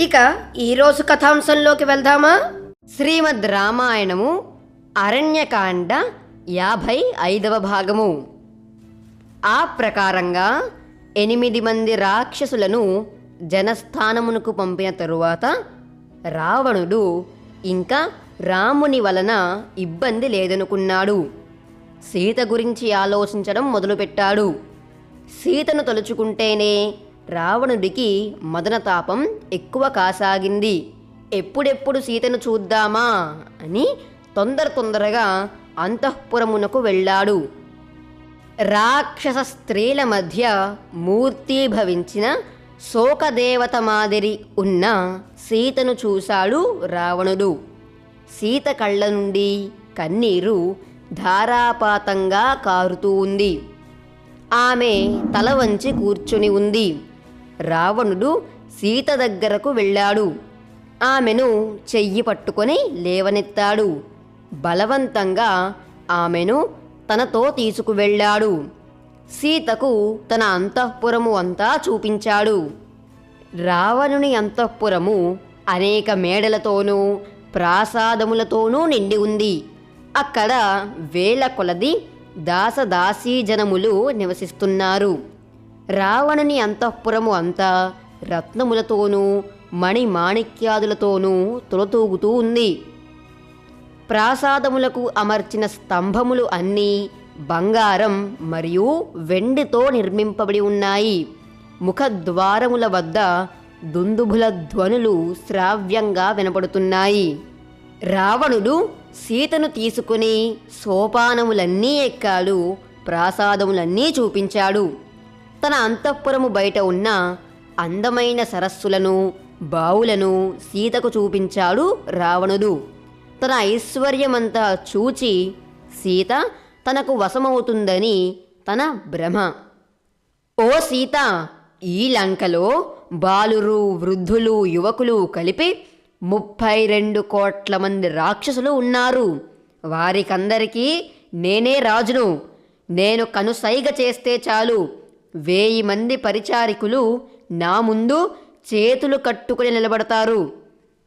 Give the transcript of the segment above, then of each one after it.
ఇక ఈరోజు కథాంశంలోకి వెళ్దామా? శ్రీమద్ రామాయణము అరణ్యకాండ యాభై ఐదవ భాగము. ఆ ప్రకారంగా ఎనిమిది మంది రాక్షసులను జనస్థానమునకు పంపిన తరువాత రావణుడు ఇంకా రాముని వలన ఇబ్బంది లేదనుకున్నాడు. సీత గురించి ఆలోచించడం మొదలుపెట్టాడు. సీతను తలుచుకుంటేనే రావణుడికి మదనతాపం ఎక్కువ కాసాగింది. ఎప్పుడెప్పుడు సీతను చూద్దామా అని తొందర తొందరగా అంతఃపురమునకు వెళ్ళాడు. రాక్షస స్త్రీల మధ్య మూర్తీభవించిన శోకదేవత మాదిరి ఉన్న సీతను చూశాడు రావణుడు. సీత కళ్ళ నుండి కన్నీరు ధారాపాతంగా కారుతూ ఉంది. ఆమె తల వంచి కూర్చుని ఉంది. రావణుడు సీత దగ్గరకు వెళ్ళాడు. ఆమెను చెయ్యి పట్టుకొని లేవనెత్తాడు. బలవంతంగా ఆమెను తనతో తీసుకువెళ్ళాడు. సీతకు తన అంతఃపురము అంతా చూపించాడు. రావణుని అంతఃపురము అనేక మేడలతోనూ ప్రాసాదములతోనూ నిండి ఉంది. అక్కడ వేల కొలది దాసదాసీజనములు నివసిస్తున్నారు. రావణుని అంతఃపురము అంతా రత్నములతోనూ మణిమాణిక్యాదులతోనూ తులతూగుతూ ఉంది. ప్రాసాదములకు అమర్చిన స్తంభములు అన్నీ బంగారం మరియు వెండితో నిర్మింపబడి ఉన్నాయి. ముఖద్వారముల వద్ద దుందుభుల ధ్వనులు శ్రావ్యంగా వినపడుతున్నాయి. రావణుడు సీతను తీసుకుని సోపానములన్నీ ఎక్కాడు ప్రాసాదములన్నీ చూపించాడు. తన అంతఃపురము బయట ఉన్న అందమైన సరస్సులను బావులను సీతకు చూపించాడు రావణుడు. తన ఐశ్వర్యమంతా చూచి సీత తనకు వశమవుతుందని తన భ్రమ. ఓ సీత ఈ లంకలో బాలురు వృద్ధులు యువకులు కలిపి ముప్పై రెండు కోట్ల మంది రాక్షసులు ఉన్నారు. వారికందరికీ నేనే రాజును. నేను కనుసైగ చేస్తే చాలు. వేయి మంది పరిచారికులు నా ముందు చేతులు కట్టుకుని నిలబడతారు.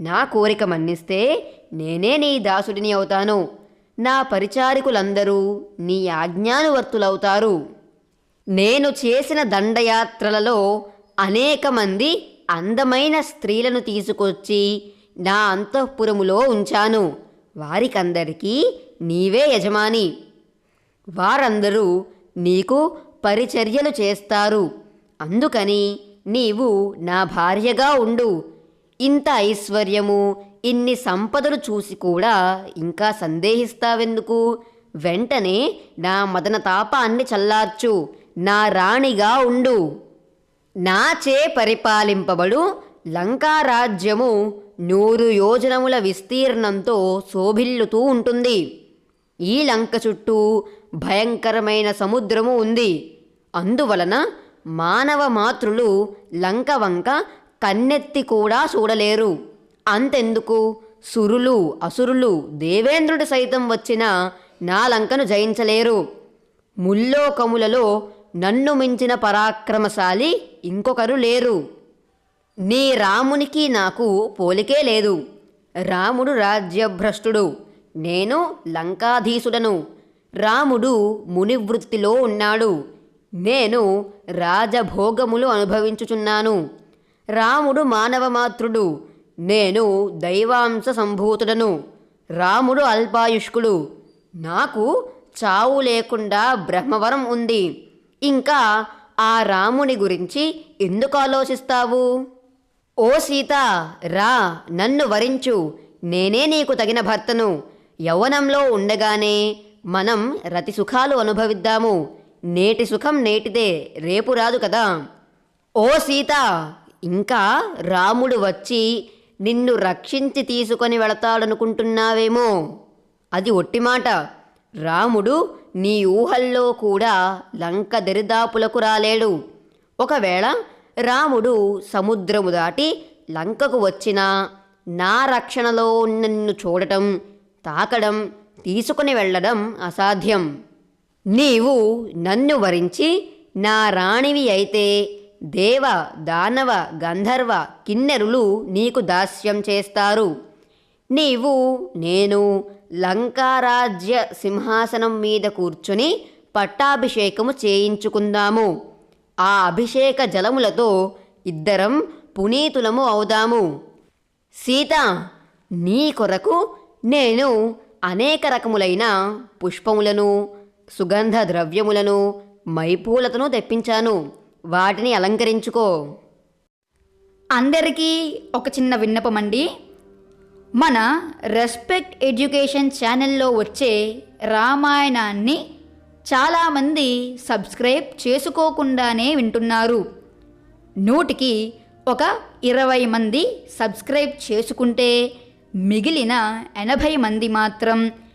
నా కోరిక మన్నిస్తే నేనే నీ దాసుడిని అవుతాను. నా పరిచారికులందరూ నీ ఆజ్ఞానువర్తులవుతారు. నేను చేసిన దండయాత్రలలో అనేక మంది అందమైన స్త్రీలను తీసుకొచ్చి నా అంతఃపురములో ఉంచాను. వారికందరికీ నీవే యజమాని. వారందరూ నీకు పరిచర్యలు చేస్తారు. అందుకని నీవు నా భార్యగా ఉండు. ఇంత ఐశ్వర్యము ఇన్ని సంపదలు చూసి కూడా ఇంకా సందేహిస్తావెందుకు? వెంటనే నా మదన తాపాన్ని చల్లార్చు. నా రాణిగా ఉండు. నాచే పరిపాలింపబడు లంకారాజ్యము నూరు యోజనముల విస్తీర్ణంతో శోభిల్లుతూ ఉంటుంది. ఈ లంక చుట్టూ భయంకరమైన సముద్రము ఉంది. అందువలన మానవ మాతృలు లంక వంక కన్నెత్తి కూడా చూడలేరు. అంతెందుకు? సురులు అసురులు దేవేంద్రుడు సైతం వచ్చిన నా లంకను జయించలేరు. ముల్లోకములలో నన్ను మించిన పరాక్రమశాలి ఇంకొకరు లేరు. నీ రామునికి నాకు పోలికే లేదు. రాముడు రాజ్యభ్రష్టుడు. నేను లంకాధీసుడను రాముడు మునివృత్తిలో ఉన్నాడు. నేను రాజభోగములు అనుభవించుచున్నాను. రాముడు మానవమాత్రుడు నేను దైవాంశ సంభూతుడను. రాముడు అల్పాయుష్కుడు నాకు చావు లేకుండా బ్రహ్మవరం ఉంది. ఇంకా ఆ రాముని గురించి ఎందుకు ఆలోచిస్తావు? ఓ సీత రా నన్ను వరించు. నేనే నీకు తగిన భర్తను. యవ్వనంలో ఉండగానే మనం రతి సుఖాలు అనుభవిద్దాము. నేటి సుఖం నేటిదే రేపు రాదు కదా. ఓ సీత ఇంకా రాముడు వచ్చి నిన్ను రక్షించి తీసుకొని వెళతాడనుకుంటున్నావేమో. అది ఒట్టి మాట. రాముడు నీ ఊహల్లో కూడా లంక దరిదాపులకు రాలేడు. ఒకవేళ రాముడు సముద్రము దాటి లంకకు వచ్చినా నా రక్షణలో నన్ను నిన్ను చూడటం తాకడం తీసుకుని వెళ్ళడం అసాధ్యం. నీవు నన్ను వరించి నా రాణివి అయితే దేవ దానవ గంధర్వ కిన్నెరులు నీకు దాస్యం చేస్తారు. నీవు నేను లంకారాజ్య సింహాసనం మీద కూర్చుని పట్టాభిషేకము చేయించుకుందాము. ఆ అభిషేక జలములతో ఇద్దరం పునీతులము అవుదాము. సీత నీ కొరకు నేను అనేక రకములైన పుష్పములను సుగంధ ద్రవ్యములను మైపూలతను తెప్పించాను. వాటిని అలంకరించుకో. అందరికీ ఒక చిన్న విన్నపం అండి మన రెస్పెక్ట్ ఎడ్యుకేషన్ ఛానల్లో వచ్చే రామాయణాన్ని చాలామంది సబ్స్క్రైబ్ చేసుకోకుండానే వింటున్నారు. నూటికి ఒక ఇరవై మంది సబ్స్క్రైబ్ చేసుకుంటే మిగిలిన ఎనభై మంది మాత్రం